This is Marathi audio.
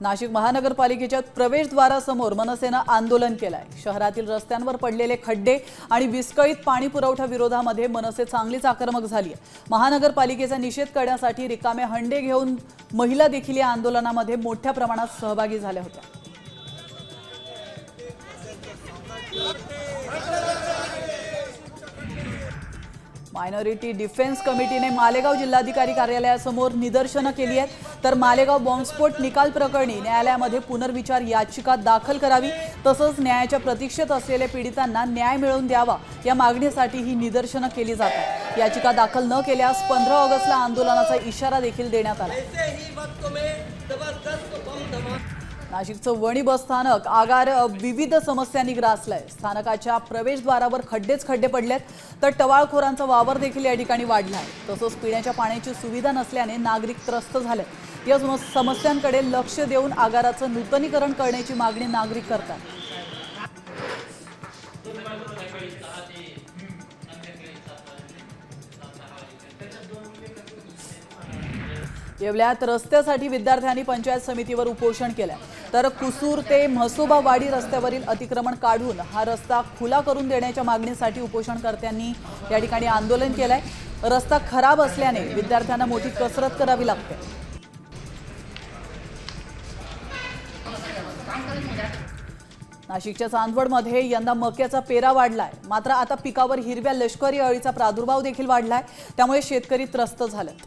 नाशिक महानगरपालिकेच्या प्रवेशद्वारासमोर मनसेनं आंदोलन केलंय. शहरातील रस्त्यांवर पडलेले खड्डे आणि विस्कळीत पाणी पुरवठा विरोधामध्ये मनसे चांगलीच आक्रमक झाली आहे. महानगरपालिकेचा निषेध करण्यासाठी रिकामे हंडे घेऊन महिला देखील या आंदोलनामध्ये मोठ्या प्रमाणात सहभागी झाल्या होत्या. मायनॉरिटी डिफेन्स कमिटीने मालेगाव जिल्हाधिकारी कार्यालयासमोर निदर्शनं केली आहेत. तर मालेगाव बॉम्बस्फोट निकाल प्रकरणी न्यायालयामध्ये पुनर्विचार याचिका दाखल करावी तसंच न्यायाच्या प्रतीक्षेत असलेल्या पीडितांना न्याय मिळवून द्यावा या मागणीसाठी ही निदर्शनं केली जातात याचिका दाखल न केल्यास पंधरा ऑगस्टला आंदोलनाचा इशारा देखील देण्यात आला. नाशिकचं वणी बस स्थानक आगार विविध समस्यांनी ग्रासलंय. स्थानकाच्या प्रवेशद्वारावर खड्डेच खड्डे पडलेत तर टवाळखोरांचा वावर देखील या ठिकाणी वाढला आहे तसंच पिण्याच्या पाण्याची सुविधा नसल्याने नागरिक त्रस्त झाले या सम- समस्यांकडे लक्ष देऊन आगाराचं नूतनीकरण करण्याची मागणी नागरिक करतात. येवल्यात रस्त्यासाठी विद्यार्थ्यांनी पंचायत समितीवर उपोषण केलंय. तर कुसूर ते म्हसोबावाडी रस्त्यावरील अतिक्रमण काढून हा रस्ता खुला करून देण्याच्या मागणीसाठी उपोषणकर्त्यांनी या ठिकाणी आंदोलन केलंय. रस्ता खराब असल्याने विद्यार्थ्यांना मोठी कसरत करावी लागते. नाशिकच्या चांदवडमध्ये यंदा मक्याचा पेरा वाढलाय. मात्र आता पिकावर हिरव्या लष्करी अळीचा प्रादुर्भाव देखील वाढलाय. त्यामुळे शेतकरी त्रस्त झालेत.